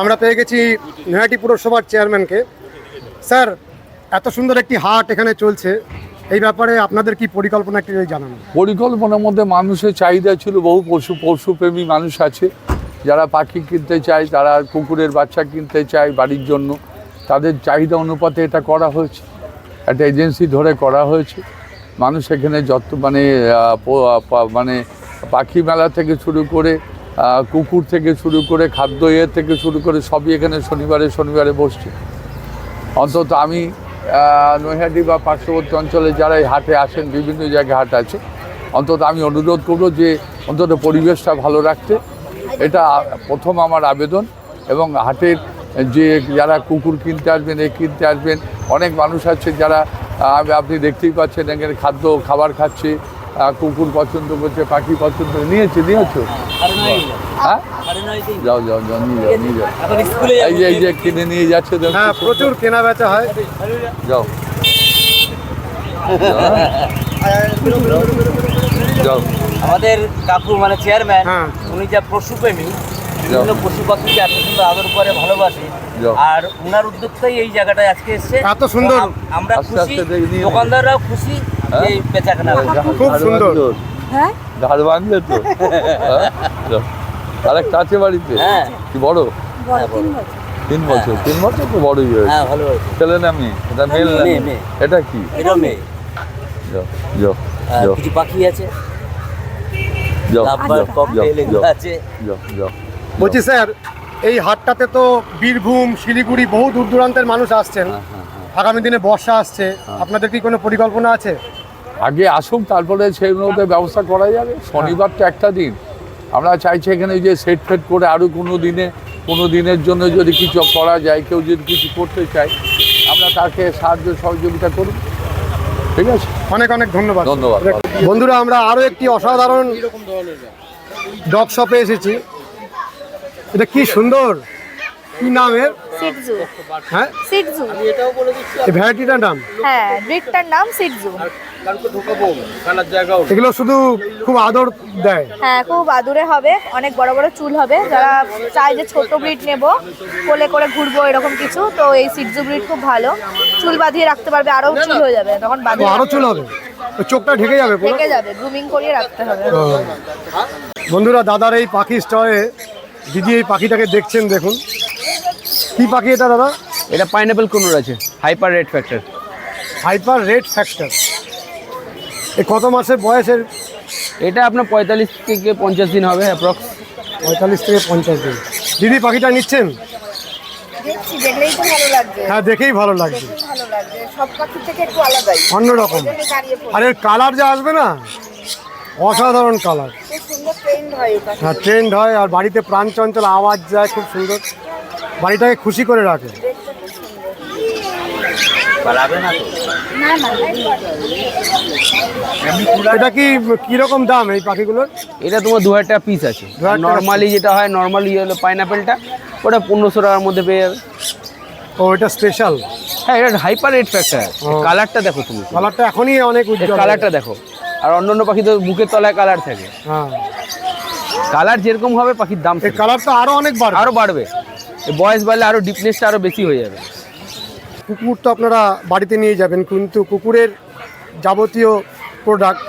আমরা পেয়ে গেছি নৈহাটি পুরসভার চেয়ারম্যানকে। স্যার, এত সুন্দর একটি হাট এখানে চলছে। এই ব্যাপারে আপনাদের কি পরিকল্পনা একটু জানান। পরিকল্পনার মধ্যে মানুষের চাহিদা ছিল, বহু পশু, পশুপ্রেমী মানুষ আছে। যারা পাখি কিনতে চায়, তারা কুকুরের বাচ্চা কিনতে চায় বাড়ির জন্য। তাদের চাহিদা অনুপাতে এটা করা হয়েছে। একটা এজেন্সি ধরে করা হয়েছে। মানুষ এখানে যত মানে মানে পাখি মেলা থেকে শুরু করে কুকুর থেকে শুরু করে খাদ্য ইয়ে থেকে শুরু করে সবই এখানে শনিবারে শনিবারে বসছে। অন্তত আমি নৈহাটি বা পার্শ্ববর্তী অঞ্চলে যারা এই হাটে আসেন, বিভিন্ন জায়গায় হাট আছে, অন্তত আমি অনুরোধ করব যে অন্তত পরিবেশটা ভালো রাখতে। এটা প্রথম আমার আবেদন এবং হাটের যে যারা কুকুর কিনতে আসবেন, এ কিনতে আসবেন, অনেক মানুষ আছে যারা আপনি দেখতেই পাচ্ছেন, এখানে খাদ্য, খাবার খাচ্ছে কুকুর পছন্দ করছে পাখি পছন্দ নিয়েছে নিয়েছো হ্যাঁ যাও যাও যাও নিয়ে যাও নিয়ে যাও স্কুলে এই যে এই যে কিনে নিয়ে যাচ্ছে। হ্যাঁ প্রচুর কেনা বেচা হয় যাও যাও আমাদের কাকু মানে চেয়ারম্যান হ্যাঁ। উনি যা পশুপ্রেমী বিভিন্ন পশু পাখিকে এত সুন্দর আদর করে ভালোবাসে। আর উনার উদ্যোগটাই এই জায়গাটায় আজকে এসছে এত সুন্দর। আমরা খুশি দোকানদাররাও খুশি? এই বেচা খুব সুন্দর। হ্যাঁ? ধার বাঁধলে তো। হ্যাঁ? যাও। আরেকটা আছে বাড়িতে? হ্যাঁ। কি বড়? বড় তিন বছর। তিন বছর। তো বড়ই হয়েছে। হ্যাঁ ছেলে না মেয়ে? এটা মেল না। এটা কি? এটা মেয়ে। যাও যাও আর যাও। কিছু পাখি আছে। বলছি স্যার এই হাটটাতে তো বীরভূম শিলিগুড়ি বহু দূর দূরান্তের মানুষ আসছেন। হ্যাঁ, হ্যাঁ, হ্যাঁ। আগামী দিনে বর্ষা আসছে। আপনাদের কি কোনো পরিকল্পনা আছে? আগে আসুক তারপরে সেই মধ্যে ব্যবস্থা করা যাবে। শনিবার তো একটা দিন। আমরা চাইছি এখানে যে সেট ফেট করে আরও কোনো দিনে কোনো দিনের জন্য যদি কিছু করা যায় কেউ যদি কিছু করতে চায় আমরা তাকে সাহায্য সহযোগিতা করব। ঠিক আছে? অনেক অনেক ধন্যবাদ। ধন্যবাদ। বন্ধুরা আমরা আরও একটি অসাধারণ ডগ শপে এসেছি। এটা কি সুন্দর? কি নাম এর? সিটজু হ্যাঁ? সিটজু ভ্যারাইটিটার নাম? হ্যাঁ ব্রিডটার নাম সিটজু এগুলো শুধু খুব আদর দেয়? হ্যাঁ খুব আদুরে হবে অনেক বড় বড় চুল হবে। যারা চায় যে ছোট ব্রিড নেব কোলে করে ঘুরবো এরকম কিছু তো এই সিটজু ব্রিড খুব ভালো। চুল বাঁধিয়ে রাখতে পারবে আরও চুল হয়ে যাবে তখন বাঁধিয়ে আরও চুল হবে। চোখটা ঢেকে যাবে থেকে যাবে গ্রুমিং করিয়ে রাখতে হবে। বন্ধুরা দাদার এই পাখি স্টলে দিদি এই পাখিটাকে দেখছেন দেখুন। কি পাখি এটা দাদা? এটা পাইনাপেল কুনুর আছে hyper red factor hyper red factor কত মাসের বয়সের? এটা আপনার পঁয়তাল্লিশ থেকে পঞ্চাশ দিন হবে অ্যাপ্রক্স। পঁয়তাল্লিশ থেকে পঞ্চাশ দিন। দিদি পাখিটা নিচ্ছেন? দেখছি দেখলেই তো ভালো লাগবে। হ্যাঁ দেখেই ভালো লাগছে ভালো লাগবে। সব পাখির থেকে একটু আলাদাই। অন্যরকম আর এর কালার যা আসবে না? অসাধারণ কালার হয় হ্যাঁ ট্রেন্ড হয় আর বাড়িতে প্রাণ চঞ্চল আওয়াজ যায় খুব সুন্দর। বাড়িটাকে খুশি করে রাখে। না তো? এটা কি কীরকম দাম এই পাখিগুলোর? এটা তোমার দু হাজার টাকা পিস আছে। 2000 নর্মালি যেটা হয় নর্মাল হলো পাইনাপেলটা ওটা পনেরোশো টাকার মধ্যে পেয়ে যাবে। ও এটা স্পেশাল হ্যাঁ এটা হাইপার রেড ফ্যাক্টর। কালারটা দেখো তুমি। কালারটা এখনই অনেক উজ্জ্বল। কালারটা দেখো। আর অন্যান্য পাখি তো বুকের তলায় কালার থাকে। হ্যাঁ। কালার যেরকম হবে পাখির দাম এই সেরকম। কালারটা আরও অনেক বার আরও বাড়বে। এই বয়স বাড়লে আরও ডিপনেসটা আরও বেশি হয়ে যাবে। কুকুর তো আপনারা বাড়িতে নিয়ে যাবেন, কিন্তু কুকুরের যাবতীয় প্রোডাক্ট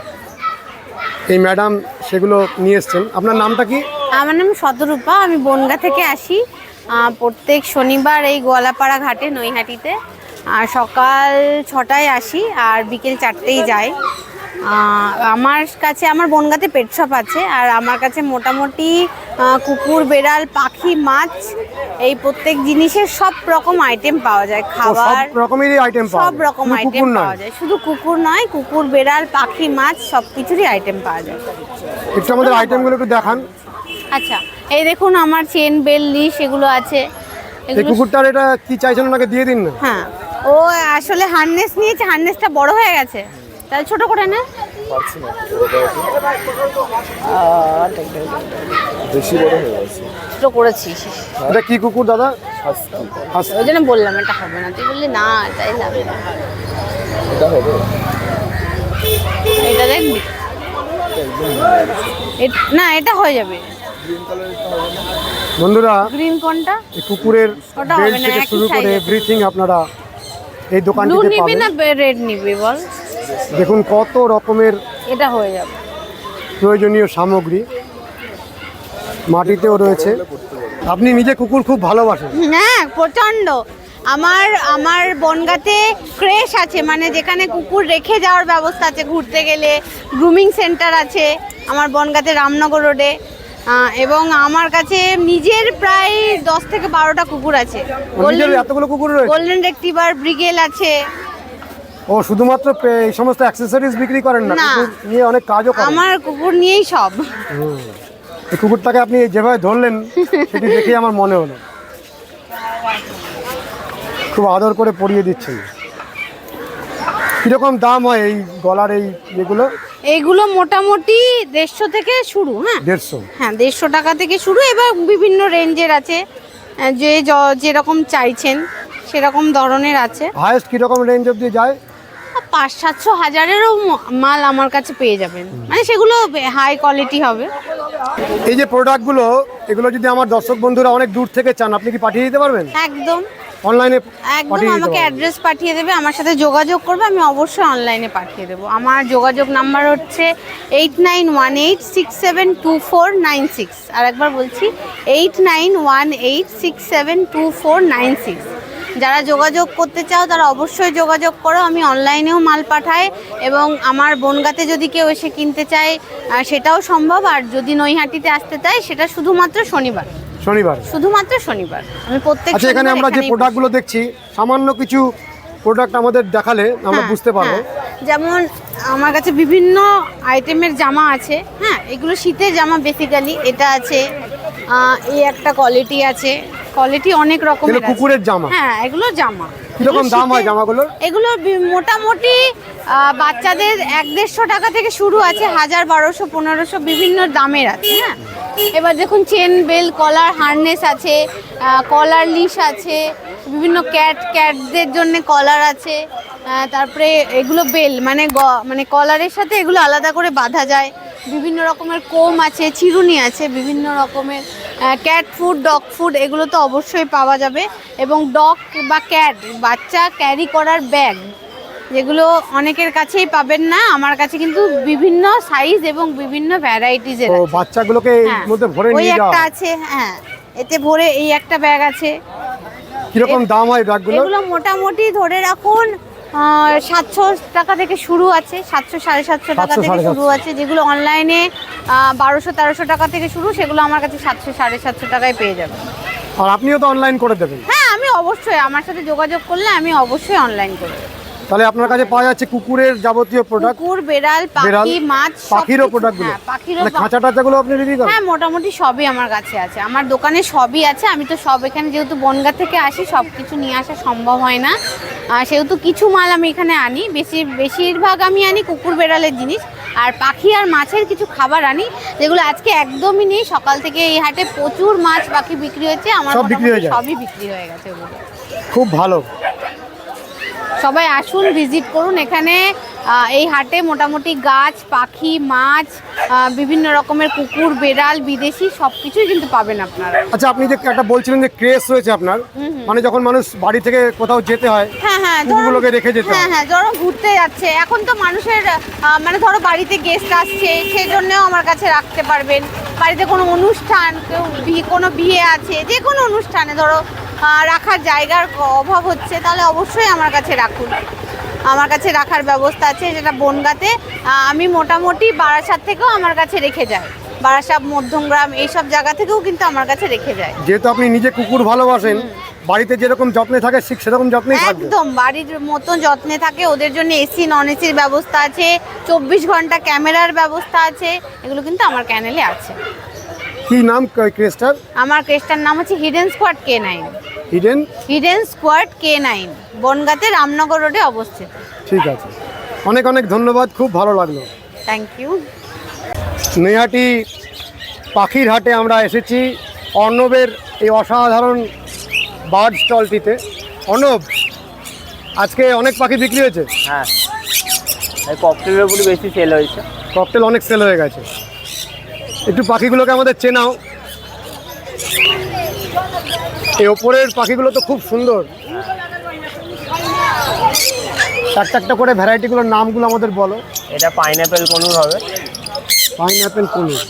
এই ম্যাডাম সেগুলো নিয়ে এসছেন। আপনার নামটা কি? আমার নাম শতরূপা, আমি বনগা থেকে আসি। প্রত্যেক শনিবার এই গোয়ালাপাড়া ঘাটে, নৈহাটিতে। আর সকাল ছটায় আসি আর বিকেল চারটেই যাই। আমার কাছে আমার বনগাতে পেট শপ আছে আর আমার কাছে মোটামুটি কুকুর বেড়াল পাখি মাছ এই প্রত্যেক জিনিসের সব রকম আইটেম পাওয়া যায়। খাবার সব রকমেরই আইটেম পাওয়া সব রকম আইটেম পাওয়া যায়। শুধু কুকুর নয় কুকুর বেড়াল পাখি মাছ সব কিছুরই আইটেম পাওয়া যায়। একটু আমাদের আইটেমগুলো একটু দেখান। আচ্ছা এই দেখুন আমার চেন বেল লিস এগুলো আছে। এই কুকুরটার এটা কি চাইছেন? ওনাকে দিয়ে দিন না? হ্যাঁ। ও আসলে হার্নেস নিয়েছে হার্নেসটা বড় হয়ে গেছে। তাহলে ছোট করে না। ছোট করেছি এটা কি কুকুর দাদা? ওই জন্য বললাম এটা হবে না। তুই বললি না এটাই হবে না। এটা দেখবি? না এটা হয়ে যাবে। বন্ধুরা গ্রিন কোনটা? কুকুরের বেল্ট থেকে শুরু করে এভরিথিং আপনারা এই দোকানটিতে পাবেন। না রেড নিবি বল? দেখুন কত রকমের এটা হয়ে যাবে। প্রয়োজনীয় সামগ্রী। মাটিতেও রয়েছে। আপনি নিজে কুকুর খুব ভালোবাসেন। হ্যাঁ প্রচণ্ড আমার আমার বনগাতে ক্রেশ আছে মানে যেখানে কুকুর রেখে যাওয়ার ব্যবস্থা আছে ঘুরতে গেলে। গ্রুমিং সেন্টার আছে আমার বনগাতে রামনগর রোডে এবং আমার কাছে নিজের প্রায় দশ থেকে বারোটা কুকুর আছে। কুকুর গোল্ডেন রেক্টিভার ব্রিগেল আছে। ও শুধুমাত্র এই সমস্ত অ্যাক্সেসরিজ বিক্রি করেন না। কুকুর নিয়ে অনেক কাজও করেন। আমার কুকুর নিয়েই সব। এই কুকুরটাকে আপনি যেভাবে ধরলেন সেটি দেখেই আমার মনে হলো। খুব আদর করে পরিয়ে দিচ্ছেন। কীরকম দাম হয় এই গলার এই যেগুলো এইগুলো মোটামুটি দেড়শো থেকে শুরু হ্যাঁ। দেড়শো। হ্যাঁ দেড়শো টাকা থেকে শুরু। এবার বিভিন্ন রেঞ্জের আছে। যে যেরকম চাইছেন সেরকম ধরনের আছে। হায়েস্ট কীরকম রেঞ্জ অবধি যায়? পাঁচ সাতশো হাজারেরও মাল আমার কাছে পেয়ে যাবেন। মানে সেগুলো হাই কোয়ালিটি হবে। এই যে প্রোডাক্টগুলো এগুলো যদি আমার দর্শক বন্ধুরা অনেক দূর থেকে চান আপনি কি পাঠিয়ে দিতে পারবেন? একদম। অনলাইনে একদম আমাকে অ্যাড্রেস পাঠিয়ে দেবে আমার সাথে যোগাযোগ করবে আমি অবশ্যই অনলাইনে পাঠিয়ে দেবো। আমার যোগাযোগ নাম্বার হচ্ছে eight nine one eight six seven two four nine six আর একবার বলছি eight nine one eight six seven two four nine six যারা যোগাযোগ করতে চাও তারা অবশ্যই যোগাযোগ করো। আমি অনলাইনেও মাল পাঠাই এবং আমার বনগাতে যদি কেউ এসে কিনতে চায় সেটাও সম্ভব। আর যদি নৈহাটিতে আসতে চায় সেটা শুধুমাত্র শনিবার। শনিবার। শুধুমাত্র শনিবার। আমি প্রত্যেক আচ্ছা এখানে আমরা যে প্রোডাক্টগুলো দেখছি সামান্য কিছু প্রোডাক্ট আমাদের দেখালে আমরা হ্যাঁ, বুঝতে পারব। হ্যাঁ। যেমন আমার কাছে বিভিন্ন আইটেমের জামা আছে হ্যাঁ। এগুলো শীতের জামা বেসিক্যালি এটা আছে এই একটা কোয়ালিটি আছে। কোয়ালিটি অনেক রকমের আছে। কুকুরের জামা। হ্যাঁ এগুলো জামা। কীরকম দাম হয় জামাগুলোর? এগুলো মোটামুটি বাচ্চাদের এক দেড়শো টাকা থেকে শুরু আছে হাজার বারোশো পনেরোশো বিভিন্ন দামের আছে হ্যাঁ? এবার দেখুন চেন বেল কলার হারনেস আছে কলার লিশ আছে বিভিন্ন ক্যাট ক্যাটদের জন্য কলার আছে তারপরে এগুলো বেল মানে মানে কলারের সাথে এগুলো আলাদা করে বাঁধা যায়। বিভিন্ন রকমের কোম আছে চিরুনি আছে বিভিন্ন রকমের ক্যাট ফুড ডগ ফুড এগুলো তো অবশ্যই পাওয়া যাবে। এবং ডগ বা ক্যাট বাচ্চা ক্যারি করার ব্যাগ যেগুলো অনেকের কাছেই পাবেন না। আমার কাছে কিন্তু বিভিন্ন সাইজ এবং বিভিন্ন ভ্যারাইটিজের তো বাচ্চাগুলোকে এর হ্যাঁ, মধ্যে ভরে ওই নিয়ে যাওয়া একটা আছে হ্যাঁ এতে ভরে এই একটা ব্যাগ আছে। কীরকম দাম হয় ব্যাগগুলো এগুলো মোটামুটি ধরে রাখুন সাতশো টাকা থেকে শুরু আছে সাতশো সাড়ে সাতশো টাকা থেকে শুরু আছে। যেগুলো অনলাইনে বারোশো তেরোশো টাকা থেকে শুরু সেগুলো আমার কাছে সাতশো সাড়ে সাতশো টাকায় পেয়ে যাবে। আর আপনিও তো অনলাইন করে দেবেন। হ্যাঁ আমি অবশ্যই আমার সাথে যোগাযোগ করলে আমি অবশ্যই অনলাইন করব তাহলে আপনার কাছে পাওয়া যাচ্ছে কুকুরের যাবতীয় প্রোডাক্ট কুকুর বেড়াল পাখি মাছ পাখিরও প্রোডাক্টগুলো হ্যাঁ মানে খাঁচা টাচাগুলো আপনি বিক্রি করেন? হ্যাঁ মোটামুটি সবই আমার কাছে আছে। আমার দোকানে সবই আছে। আমি তো সব এখানে যেহেতু বনগা থেকে আসি সব কিছু নিয়ে আসা সম্ভব হয় না। আর সেহেতু কিছু মাল আমি এখানে আনি। বেশি বেশিরভাগ আমি আনি কুকুর বেড়ালের জিনিস। আর পাখি আর মাছের কিছু খাবার আনি যেগুলো আজকে একদমই নেই। সকাল থেকে এই হাটে প্রচুর মাছ পাখি বিক্রি হয়েছে। আমার? সবই বিক্রি হয়ে গেছে ওগুলো। খুব ভালো। সবাই আসুন ভিজিট করুন। এখানে এই হাটে মোটামুটি গাছ পাখি মাছ বিভিন্ন রকমের কুকুর বেড়াল বিদেশি সব কিছুই কিন্তু পাবেন আপনারা। আচ্ছা আপনি যে একটা বলছিলেন যে ক্রেস রয়েছে আপনার মানে যখন মানুষ বাড়ি থেকে কোথাও যেতে হয় হ্যাঁ হ্যাঁ কুকুরগুলোকে রেখে যেতে হ্যাঁ। হ্যাঁ ধরো ঘুরতে যাচ্ছে। এখন তো মানুষের মানে ধরো বাড়িতে গেস্ট আসছে সেই জন্যও আমার কাছে রাখতে পারবেন। বাড়িতে কোনো অনুষ্ঠান কেউ বিয়ে কোনো বিয়ে আছে যে কোনো অনুষ্ঠানে ধরো রাখার জায়গার অভাব হচ্ছে তাহলে অবশ্যই আমার কাছে রাখুন। আমার কাছে রাখার ব্যবস্থা আছে যেটা বনগাতে আমি মোটামুটি বারাসাত থেকেও আমার কাছে রেখে যাই। বারাসাত মধ্যমগ্রাম এইসব জায়গা থেকেও কিন্তু আমার কাছে রেখে যায় যেহেতু আপনি নিজে কুকুর ভালোবাসেন বাড়িতে যেরকম যত্নে থাকে ঠিক সেরকম যত্নে একদম বাড়ির মতো যত্নে থাকে ওদের জন্য এসি নন এসির ব্যবস্থা আছে চব্বিশ ঘণ্টা ক্যামেরার ব্যবস্থা আছে এগুলো কিন্তু আমার ক্যানেলে আছে। কি নাম ক্রেসটার? আমার ক্রেস্টার নাম হচ্ছে hidden squad K nine. Hidden hidden squad K nine বনগাতে Ramnagar রোডে অবস্থিত। ঠিক আছে। অনেক অনেক ধন্যবাদ খুব ভালো লাগল। থ্যাংক ইউ নৈহাটি পাখির হাটে আমরা এসেছি অর্ণবের এই অসাধারণ বার্ড স্টলটিতে। অর্ণব আজকে অনেক পাখি বিক্রি হয়েছে? হ্যাঁ। এই ককটেলের উপরে বেশি সেল হয়েছে। ককটেল অনেক সেল হয়ে গেছে। একটু পাখিগুলোকে আমাদের চেনাও। এই ওপরের পাখিগুলো তো খুব সুন্দর। একটা একটা করে ভ্যারাইটিগুলোর নামগুলো আমাদের বলো। এটা পাইনঅ্যাপেল কনুর হবে। পাইনঅ্যাপেল পনির।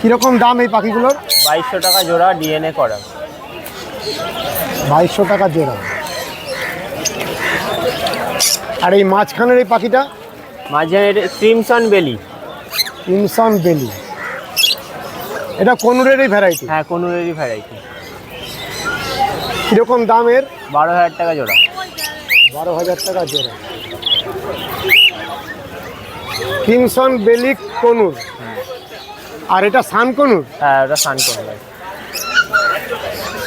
কীরকম দাম এই পাখিগুলোর? বাইশশো টাকা জোড়া ডিএনএ করা। বাইশশো টাকা জোড়া। আর এই মাঝখানের এই পাখিটা? মাঝখানে ক্রিমসন বেলি। ইনসন বেলি। এটা কনুরেরই ভ্যারাইটি হ্যাঁ কনুরেরই ভ্যারাইটি কীরকম দামের? বারো হাজার টাকা জোড়া। বারো হাজার টাকা জোড়া। কিমসন বেলিক কনুর। আর এটা সান কনুর? হ্যাঁ ওটা সান কনুর।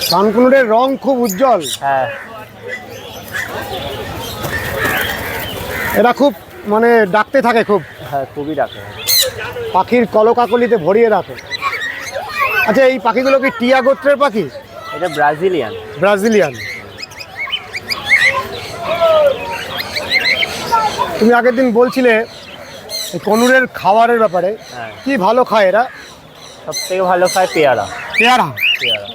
সান কনুরের রং খুব উজ্জ্বল। হ্যাঁ। এরা খুব মানে ডাকতে থাকে খুব। হ্যাঁ খুবই ডাকে পাখির কলকাকলিতে ভরিয়ে রাখে। আচ্ছা এই পাখিগুলো কি টিয়া গোত্রের পাখি? এটা ব্রাজিলিয়ান। ব্রাজিলিয়ান। তুমি আগের দিন বলছিলে কনুরের খাবারের ব্যাপারে। হ্যাঁ। কি ভালো খায় এরা? সব থেকে ভালো খায় পেয়ারা। পেয়ারা? পেয়ারা।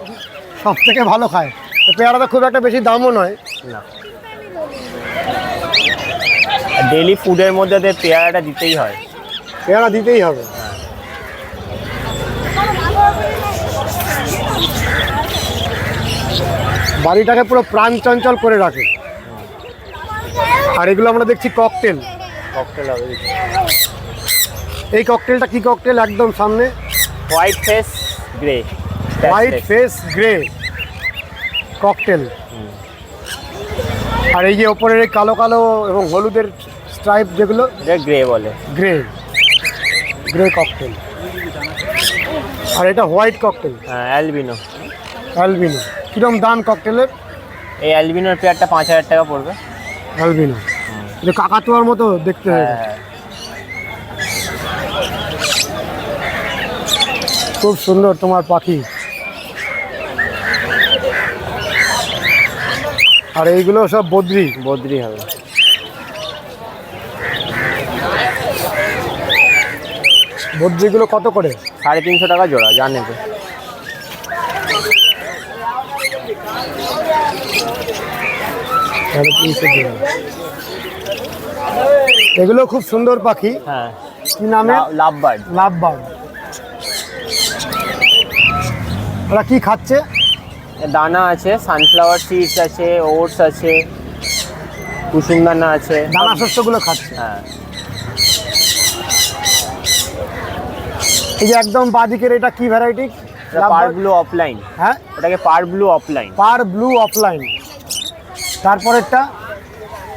সব থেকে ভালো খায়। পেয়ারা তো পেয়ারাটা খুব একটা বেশি দামও নয়। না। ডেলি ফুডের মধ্যে পেয়ারাটা দিতেই হয়। পেয়ারা দিতেই হবে। বাড়িটাকে পুরো প্রাণ চঞ্চল করে রাখে। আর এগুলো আমরা দেখছি ককটেল ককটেল এই ককটেলটা কি ককটেল একদম সামনে। White face grey white face grey cockatiel আর এই যে ওপরের এই কালো কালো এবং হলুদের স্ট্রাইপ যেগুলো গ্রে বলে। গ্রে গ্রে ককটেল আর এটা হোয়াইট ককটেল হ্যাঁ অ্যালবিনো অ্যালবিনো কিরম দাম ককটেলের এই অ্যালবিনোর পেয়ারটা পাঁচ হাজার টাকা পড়বে। অ্যালবিনো। এটা কাকাতুয়ার মতো দেখতে হ্যাঁ হয় হ্যাঁ। খুব সুন্দর তোমার পাখি। আর এইগুলো সব বদ্রি। বদ্রি হবে। বদ্রিগুলো কত করে? সাড়ে তিনশো টাকা জোড়া জানে তো সাড়ে তিনশো টাকা। এগুলো খুব সুন্দর পাখি। হ্যাঁ। কি নামে? ওরা কি খাচ্ছে? দানা আছে সানফ্লাওয়ার সিডস আছে ওটস আছে কুসুম দানা আছে। দানা শস্যগুলো খাচ্ছে। হ্যাঁ। এই যে একদম বাদিকের এটা কি ভ্যারাইটি পার ব্লু অফলাইন হ্যাঁ? ওটাকে pearl blue opaline pearl blue opaline তারপরেরটা?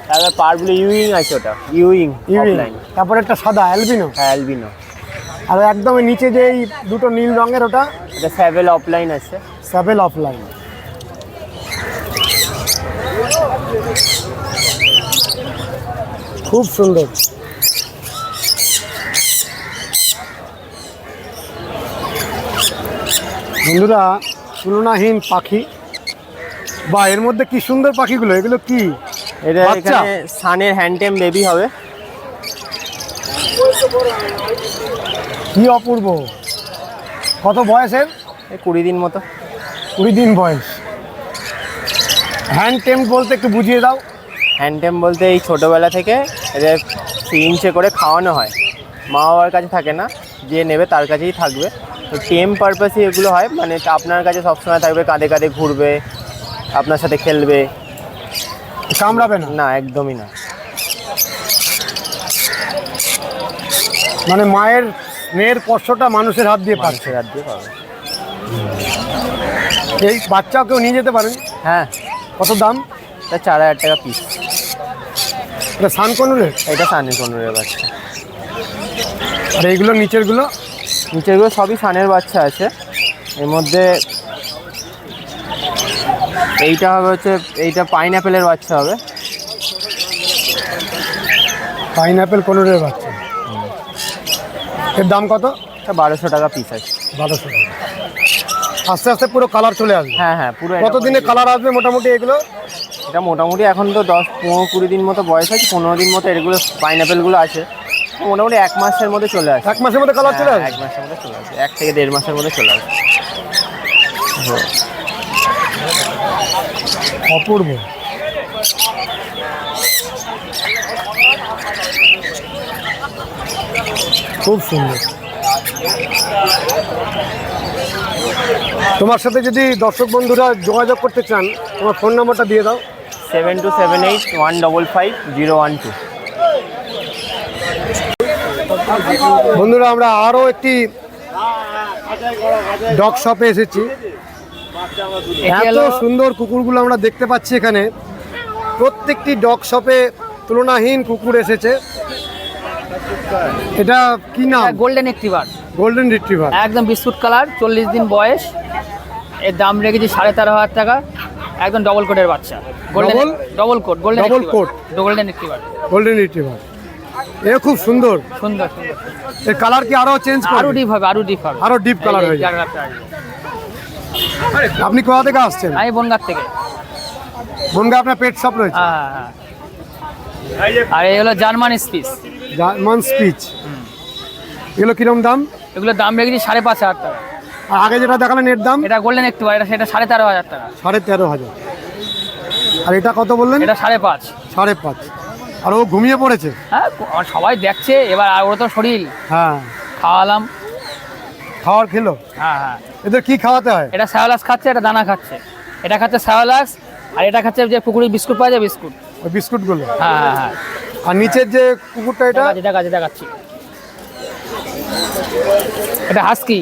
তারপরে পার ব্লু ইউইং আছে ওটা। ইউইং ইউরিন অফলাইন তারপরেরটা সাদা অ্যালবিনো হ্যাঁ অ্যালবিনো আর একদম নিচে যে এই দুটো নীল রঙের ওটা? এটা স্যাভেল অফলাইন আছে। সাবেল অফলাইন খুব সুন্দর। বন্ধুরা তুলনাহীন পাখি। বা এর মধ্যে কি সুন্দর পাখিগুলো? এগুলো কি? এটা এখানে সানের হ্যান্ডটেম বেবি হবে। কি অপূর্ব। কত বয়সের? এই কুড়ি দিন মতো। কুড়ি দিন বয়স। হ্যান্ড টেম বলতে একটু বুঝিয়ে দাও। হ্যান্ডটেম বলতে এই ছোটোবেলা থেকে এদের সিরিঞ্চে করে খাওয়ানো হয়। মা বাবার কাছে থাকে না যে নেবে তার কাছেই থাকবে। তো টেম পারপাসে এগুলো হয় মানে আপনার কাছে সবসময় থাকবে কাঁধে কাঁধে ঘুরবে আপনার সাথে খেলবে। কামড়াবে না? না একদমই না। মানে মায়ের মেয়ের স্পর্শটা মানুষের হাত দিয়ে পাচ্ছে। মানুষের হাত দিয়ে পাবে। এই বাচ্চাও কেউ নিয়ে যেতে পারেন হ্যাঁ। কত দাম? এটা চার হাজার টাকা পিস এটা সানকনুরের এটা সানের পনেরোর বাচ্চা। আর এইগুলো নিচেরগুলো? নিচেরগুলো সবই সানের বাচ্চা আছে। এর মধ্যে এইটা হবে হচ্ছে এইটা পাইনঅ্যাপেলের বাচ্চা হবে। পাইনঅ্যাপেল কনুরের বাচ্চা। এর দাম কত? বারোশো টাকা পিস আছে। বারোশো টাকা। আস্তে আস্তে পুরো কালার চলে আসবে। হ্যাঁ হ্যাঁ পুরো কতদিনে কালার আসবে মোটামুটি এগুলো? এটা মোটামুটি এখন তো দশ পনেরো কুড়ি দিন মতো বয়স আছে পনেরো দিন মতো এগুলো পাইনঅ্যাপেলগুলো আছে। মোটামুটি এক মাসের মধ্যে চলে আসে। এক মাসের মধ্যে কালার চলে আসে? এক মাসের মধ্যে চলে আসে। এক থেকে দেড় মাসের মধ্যে চলে আসে। অপূর্ব। খুব সুন্দর। তোমার সাথে যদি দর্শক বন্ধুরা যোগাযোগ করতে চান তোমার ফোন নাম্বারটা দিয়ে দাও। Seven two seven eight one double five zero one two. বন্ধুরা আমরা আরও একটি ডগ শপে এসেছি। এত সুন্দর কুকুরগুলো আমরা দেখতে পাচ্ছি এখানে। প্রত্যেকটি ডগ শপে তুলনাহীন কুকুর এসেছে। এটা কি নাম? গোল্ডেন একটিভার গোল্ডেন রিট্রিভার একদম বিস্কুট কালার চল্লিশ দিন বয়স। এর দাম রেখেছি সাড়ে তেরো হাজার টাকা। একদম ডবল কোটের বাচ্চা। Golden? Double coat golden Double coat? Golden retriever golden retriever এ খুব সুন্দর। সুন্দর সুন্দর এর কালার কি আরও চেঞ্জ আরও ডিপ হবে আরও ডিপ হবে। আরও deep colour হয়ে যাবে। আপনি কোথা থেকে আসছেন? আমি বনগার থেকে। বনগা আপনার পেট শপ রয়েছে? হ্যাঁ হ্যাঁ আর এই হলো জার্মান স্পিস জার্মান স্পিচ। এগুলো কিরম দাম? এগুলোর দাম রেখেছি সাড়ে পাঁচ হাজার টাকা। আর আগে যেটা দেখালেন এর দাম? এটা গোল্ডেন একটিভার এটা সেটা সাড়ে তেরো হাজার টাকা। সাড়ে তেরো হাজার। আর এটা কত বললেন? এটা সাড়ে পাঁচ। সাড়ে পাঁচ। আর ও ঘুমিয়ে পড়েছে। হ্যাঁ সবাই দেখছে এবার আর ওর তো শরীর। হ্যাঁ। খাওয়ালাম। খাওয়ার খেলো? হ্যাঁ হ্যাঁ। এদের কি খাওয়াতে হয়? এটা স্যাওলাক্স খাচ্ছে এটা দানা খাচ্ছে। এটা খাচ্ছে স্যাওলাক্স আর এটা খাচ্ছে যে পুকুরের বিস্কুট পাওয়া যায় বিস্কুট। ওই বিস্কুটগুলো? হ্যাঁ হ্যাঁ হ্যাঁ। আর নিচের যে কুকুরটা এটা? এটা কাছে দেখাচ্ছি। এটা হাস্কি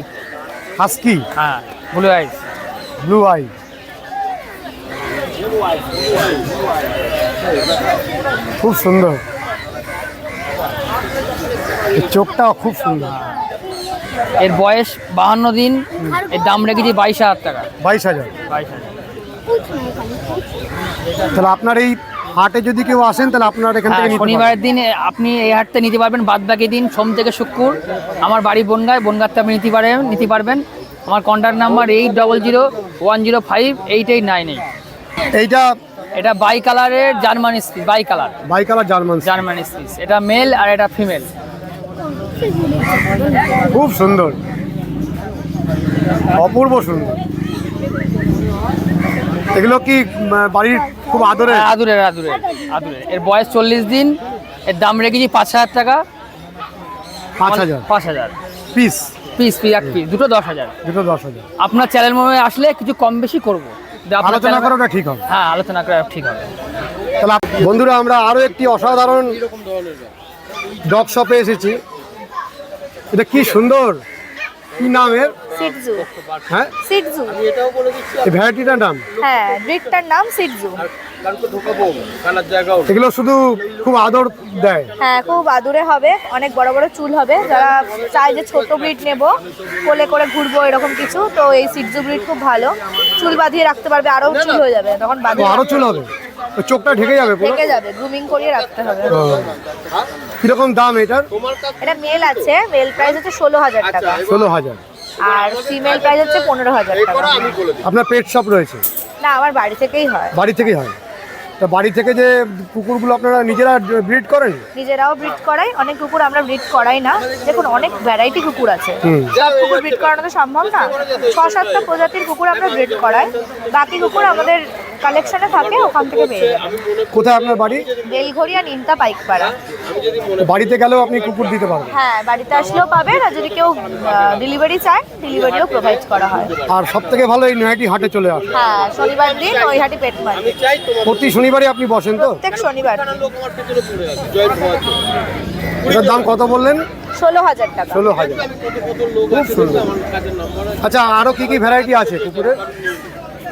হাস্কি হ্যাঁ ব্লু আইস ব্লু আই খুব সুন্দর। চোখটাও খুব সুন্দর। এর বয়স বাহান্ন দিন এর দাম রেখেছি বাইশ হাজার টাকা। বাইশ হাজার। বাইশ হাজার। তাহলে আপনার এই হাটে যদি কেউ আসেন তাহলে আপনার এখান হ্যাঁ থেকে শনিবারের দিন আপনি এই হাটতে নিতে পারবেন বাদ বাকি দিন সোম থেকে শুক্র। আমার বাড়ি বনগায় বনগাতে আপনি নিতে পারেন নিতে পারবেন। আমার contact number eight double zero one zero five eight eight nine eight এইটা এটা বাই কালারের German spitz bicolour. Bicolour German German spitz এটা মেল আর এটা ফিমেল। খুব সুন্দর। অপূর্ব সুন্দর। এগুলো কি বাড়ির খুব আদরে আদুরের আদুরের আদুরের। এর বয়স চল্লিশ দিন। এর দাম রেখেছি পাঁচ হাজার টাকা। পাঁচ হাজার। পাঁচ হাজার। পিস। পিস পিস এক পিস। দুটো দশ হাজার। দুটো দশ হাজার। আপনার চ্যানেল মোমে আসলে কিছু কম বেশি করব। আলোচনা করাটা ঠিক হবে। হ্যাঁ আলোচনা করা ঠিক হবে। তাহলে বন্ধুরা আমরা আরও একটি অসাধারণ ডগ শপে এসেছি। এটা কি সুন্দর? কি নামের সিটজু হ্যাঁ? সিটজু ভ্যারাইটিটার নাম? হ্যাঁ ব্রিডটার নাম সিটজু এগুলো শুধু খুব আদর দেয়? হ্যাঁ খুব আদুরে হবে অনেক বড় বড় চুল হবে। যারা চায় যে ছোট ব্রিড নেব কোলে করে ঘুরবো এরকম কিছু তো এই সিটজু ব্রিড খুব ভালো। চুল বাঁধিয়ে রাখতে পারবে আরও চুল হয়ে যাবে তখন বাঁধিয়ে আরও চুল হবে। চোখটা ঢেকে যাবে ঢেকে যাবে গ্রুমিং করিয়ে রাখতে হবে। কীরকম দাম এটার? এটা মেল আছে মেল প্রাইস হচ্ছে ষোলো হাজার টাকা। ষোলো হাজার। আর ফিমেল প্রাইস হচ্ছে পনেরো হাজার টাকা। আপনার পেট শপ রয়েছে? না আমার বাড়ি থেকেই হয়। বাড়ি থেকেই হয়? তা বাড়ি থেকে যে কুকুরগুলো আপনারা নিজেরা ব্রিড করেন? নিজেরাও ব্রিড করাই অনেক কুকুর আমরা ব্রিড করাই না। দেখুন অনেক ভ্যারাইটি কুকুর আছে। সব কুকুর ব্রিড করানো তো সম্ভব না। ছ সাতটা প্রজাতির কুকুর আমরা ব্রিড করাই। বাকি কুকুর আমাদের কালেকশনে থাকে ওখান থেকে পেয়ে যাবেন কোথায় আপনার বাড়ি? বেলঘড়িয়া নিমতা পাইকপাড়া। বাড়িতে গেলেও আপনি কুকুর দিতে পারবেন? হ্যাঁ বাড়িতে আসলেও পাবেন আর যদি কেউ ডেলিভারি চায় ডেলিভারিও প্রোভাইড করা হয়। আর সব থেকে ভালো এই নয়াটি হাটে চলে আসে। হ্যাঁ শনিবার দিন নৈহাটি পেট মার্কেট প্রতি শনিবারই আপনি বসেন তো? প্রত্যেক শনিবার। এটার দাম কত বললেন? ষোলো হাজার টাকা। ষোলো হাজার। খুব সুন্দর। আচ্ছা আরও কি কি ভ্যারাইটি আছে কুকুরের?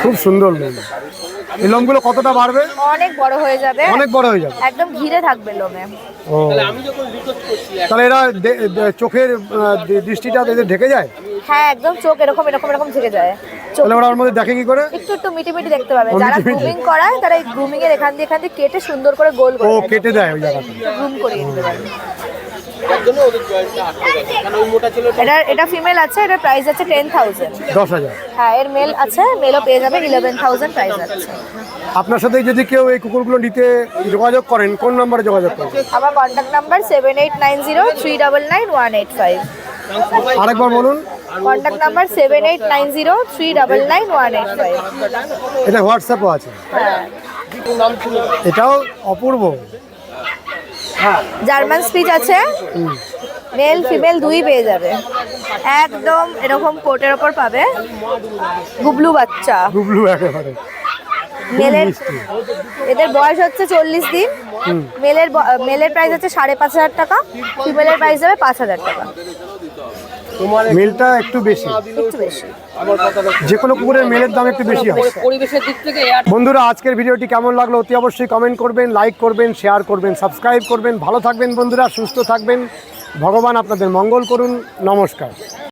খুব সুন্দর লোম এই লোমগুলো কতটা বাড়বে? অনেক বড় হয়ে যাবে। অনেক বড় হয়ে যাবে। একদম ঘিরে থাকবে লোমে। ও। তাহলে এরা চোখের দৃষ্টিটা এদের ঢেকে যায়? হ্যাঁ একদম চোখ এরকম এরকম এরকম থেকে যায়। তাহলে ওরা ওর মধ্যে দেখে কি করে? একটু একটু মিটি মিটি দেখতে পাবে। যারা। গ্রুমিং করায় তারা এই গ্রুমিং এর এখান দিয়ে এখান দিয়ে কেটে সুন্দর করে গোল ও করে কেটে দেয় ওই জায়গাটা। গ্রুম দিতে পারবে এটা এটা ফিমেল আছে এটার প্রাইস আছে টেন থাউজেন্ড দশ হাজার। হ্যাঁ এর মেল আছে মেলও পেয়ে যাবে ইলেভেন থাউজেন্ড প্রাইস আছে। আপনার সাথে যদি কেউ এই কুকুরগুলো নিতে যোগাযোগ করেন কোন নম্বরে যোগাযোগ করবেন? আমার contact number seven eight nine zero three double nine one eight five আরেকবার বলুন। Contact number seven eight nine zero three double nine one eight five এটা হোয়াটসঅ্যাপও আছে। হ্যাঁ। এটাও অপূর্ব। জার্মান স্পিচ আছে। মেল ফিমেল দুই পেয়ে যাবে। একদম এরকম কোটের ওপর পাবে। গুবলু বাচ্চা। গুবলু একেবারে। মেলের এদের বয়স হচ্ছে চল্লিশ দিন। মেলের মেলের প্রাইস হচ্ছে সাড়ে পাঁচ হাজার টাকা। ফিমেলের প্রাইস যাবে পাঁচ হাজার টাকা। মেলটা একটু বেশি। যে কোনো কুকুরের মেলের দাম একটু বেশি হয় পরিবেশের দিক থেকে এয়ার বন্ধুরা আজকের ভিডিওটি কেমন লাগল অতি অবশ্যই কমেন্ট করবেন লাইক করবেন শেয়ার করবেন সাবস্ক্রাইব করবেন। ভালো থাকবেন বন্ধুরা সুস্থ থাকবেন। ভগবান আপনাদের মঙ্গল করুন। নমস্কার।